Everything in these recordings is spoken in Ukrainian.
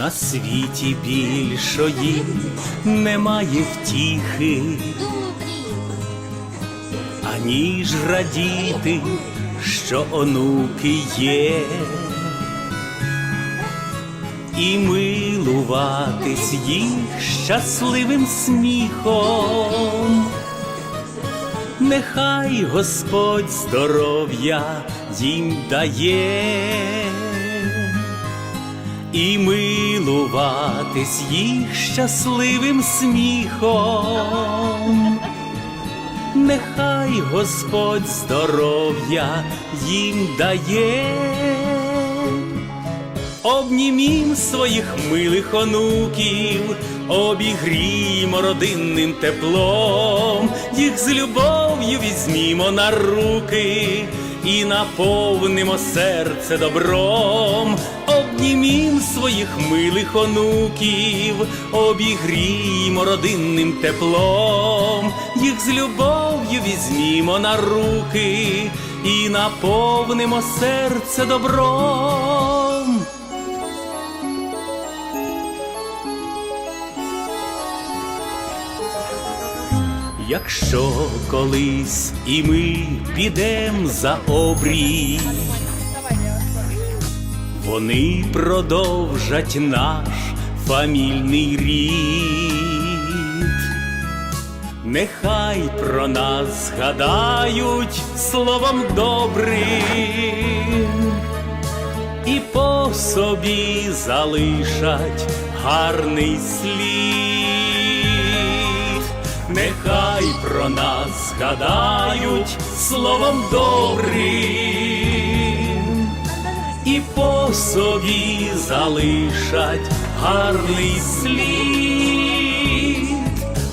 На світі більшої. Немає втіхи, аніж радіти, що онуки є, і милуватись їх щасливим сміхом. Нехай Господь здоров'я їм дає і милуватись їх щасливим сміхом. Нехай Господь здоров'я їм дає, обнімім своїх милих онуків, обігрімо родинним теплом, їх з любов'ю візьмімо на руки і наповнимо серце добром, своїх милих онуків, обігрімо родинним теплом, їх з любов'ю візьмімо на руки і наповнимо серце добром. Якщо колись і ми підем за обрій, вони продовжать наш фамільний рід. Нехай про нас згадають словом добрим і по собі залишать гарний слід. Нехай про нас згадають словом добрим і по собі залишать гарний слід.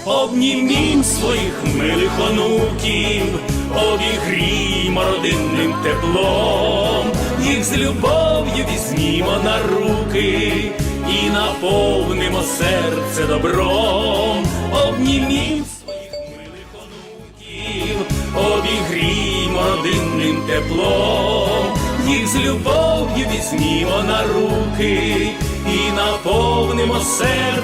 Обнімім своїх милих онуків, обігрімо родинним теплом, їх з любов'ю візьмімо на руки і наповнимо серце добром, обнімім своїх милих онуків, обігрімо родинним теплом, їх з любов'ю візьмімо на руки і наповнимо добром.